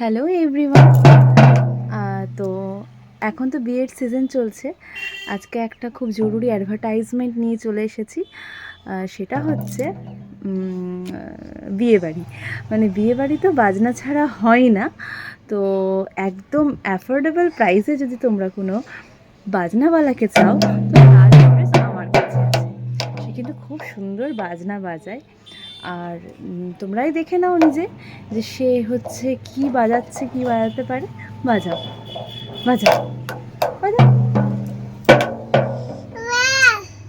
Hello everyone তো এখন তো বিয়ের সিজন চলছে। আজকে একটা খুব জরুরি অ্যাডভার্টাইজমেন্ট নিয়ে চলে এসেছি। সেটা হচ্ছে উম, বিয়ে বাড়ি। মানে বিয়ে বাড়ি তো বাজনা ছাড়া হয় না। তো একদম অ্যাফোর্ডেবল প্রাইসে যদি তোমরা কোনো বাজনাওয়ালাকে চাও তো তার আমার কাছে আছে। সে কিন্তু খুব সুন্দর বাজনা বাজায়। আর তোমরাই দেখে নাও নিজে যে সে হচ্ছে কি বাজাচ্ছে, কি বাজাতে পারে। বাজাও। বাজাও। বাজাও।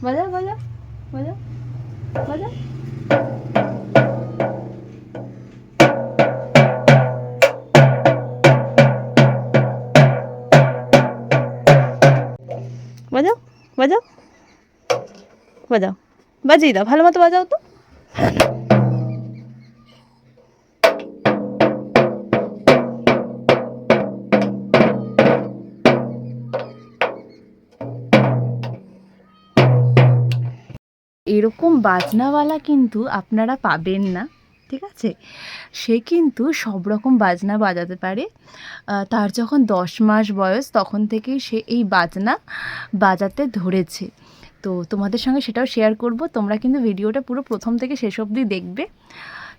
বাজাও বাজাও। বাজাও। বাজাও। বাজাও বাজাও। বাজাও। বাজিয়ে দাও। ভালো মতো বাজাও তো। এরকম বাজনাওয়ালা কিন্তু আপনারা পাবেন না, ঠিক আছে? সে কিন্তু সব রকম বাজনা বাজাতে পারে। তার যখন দশ মাস বয়স, তখন থেকেই সে এই বাজনা বাজাতে ধরেছে। তো তোমাদের সঙ্গে সেটাও শেয়ার করব। তোমরা কিন্তু ভিডিওটা পুরো প্রথম থেকে শেষ অবধি দেখবে।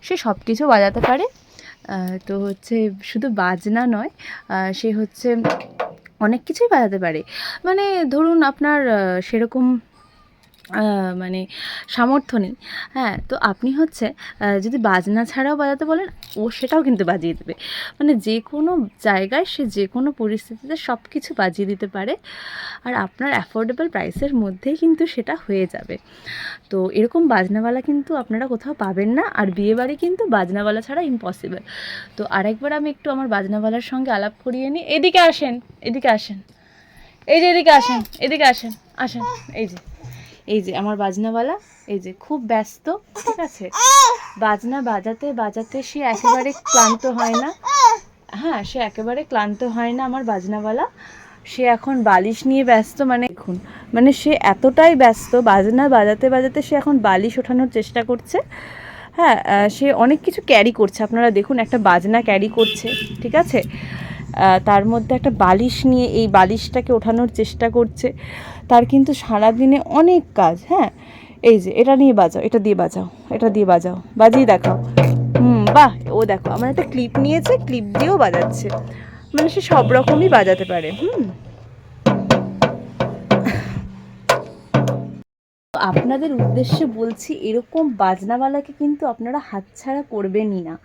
সে সব কিছু বাজাতে পারে। তো হচ্ছে শুধু বাজনা নয় সে হচ্ছে অনেক কিছুই বাজাতে পারে। মানে ধরুন আপনার সেরকম মানে সামর্থ্য নেই। হ্যাঁ তো আপনি হচ্ছে যদি বাজনা ছাড়াও বাজাতে বলেন, ও সেটাও কিন্তু বাজিয়ে দেবে। মানে যে কোনো জায়গায় সে যে কোনো পরিস্থিতিতে সব কিছু বাজিয়ে দিতে পারে। আর আপনার অ্যাফোর্ডেবল প্রাইসের মধ্যেই কিন্তু সেটা হয়ে যাবে। তো এরকম বাজনাওয়ালা কিন্তু আপনারা কোথাও পাবেন না। আর বিয়েবাড়ি কিন্তু বাজনাওয়ালা ছাড়া ইম্পসিবল তো আরেকবার আমি একটু আমার বাজনাওয়ালার সঙ্গে আলাপ করিয়ে নিই। এদিকে আসেন এদিকে আসেন। এই যে এদিকে আসেন এদিকে আসেন আসেন। এই যে। এই যে আমার বাজনাওয়ালা, এই যে খুব ব্যস্ত, ঠিক আছে? বাজনা বাজাতে বাজাতে সে একেবারে ক্লান্ত হয় না। হ্যাঁ সে একেবারে ক্লান্ত হয় না আমার বাজনাওয়ালা। সে এখন বালিশ নিয়ে ব্যস্ত মানে এখন মানে সে এতটাই ব্যস্ত, বাজনা বাজাতে বাজাতে সে এখন বালিশ ওঠানোর চেষ্টা করছে। হ্যাঁ সে অনেক কিছু ক্যারি করছে। আপনারা দেখুন, একটা বাজনা ক্যারি করছে, ঠিক আছে? তার মধ্যে একটা বালিশ নিয়ে এই বালিশটাকে ওঠানোর চেষ্টা করছে। তার কিন্তু সারাদিনে অনেক কাজ হ্যাঁ? এই যে, এটা নিয়ে বাজাও, এটা দিয়ে বাজাও, এটা দিয়ে বাজাও, বাজিয়ে দেখাও। হুম, বাহ, ও দেখো, আমার একটা ক্লিপ নিয়েছে, ক্লিপ দিয়েও বাজাচ্ছে। মানে সে সব রকমই বাজাতে পারে, হুম। আপনাদের উদ্দেশ্যে বলছি, এরকম বাজনাওয়ালাকে কিন্তু আপনারা হাতছাড়া করবেনই না।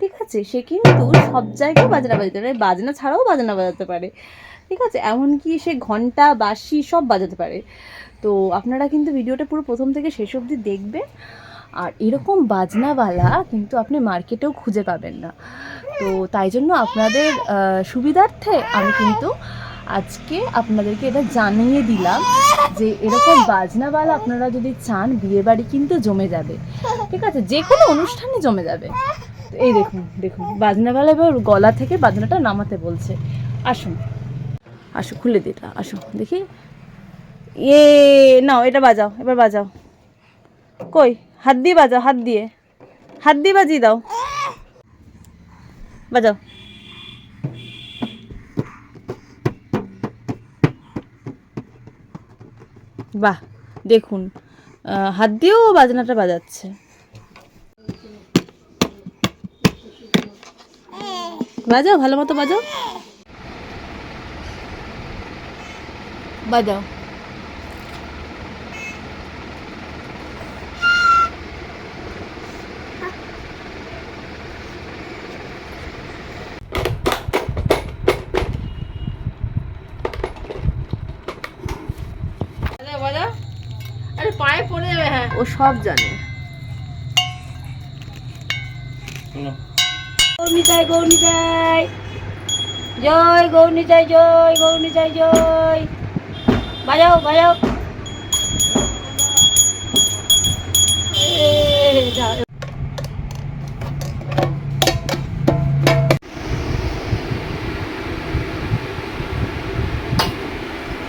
ঠিক আছে, সে কিন্তু সব জায়গায় বাজনা বাজাতে পারে, বাজনা ছাড়াও বাজনা বাজাতে পারে। ঠিক আছে, এমনকি সে ঘণ্টা বাঁশি সব বাজাতে পারে। তো আপনারা কিন্তু ভিডিওটা পুরো প্রথম থেকে শেষ অবধি দেখবেন। আর এরকম বাজনাওয়ালা কিন্তু আপনি মার্কেটেও খুঁজে পাবেন না। তো তাই জন্য আপনাদের সুবিধার্থে আমি কিন্তু আজকে আপনাদেরকে এটা জানিয়ে দিলাম যে এরকম বাজনাওয়ালা আপনারা যদি চান বিয়ে বাড়ি কিন্তু জমে যাবে। ঠিক আছে যে কোনো অনুষ্ঠানে জমে যাবে। এই দেখুন দেখুন, বাজনাওয়ালা এবার গলা থেকে বাজনাটা নামাতে বলছে। আসুন। আসো খুলে দিটা আসো দেখি। এ, নাও, এটা বাজাও, এবার বাজাও। কই? হাত দিয়ে বাজাও, হাত দিয়ে। হাত দিয়ে বাজিয়ে দাও। বাজাও। বাহ, দেখুন হাত দিয়েও বাজনাটা বাজাচ্ছে। বাজাও ভালো মতো বাজাও। বাজাও। আরে পায়ে পড়ে যাবে হ্যাঁ। ও সব জানে। গৌনিতাই গৌনিতাই জয়। গৌনিতাই জয় গৌনিতাই জয় বাজাও বাজাও।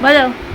বাজাও।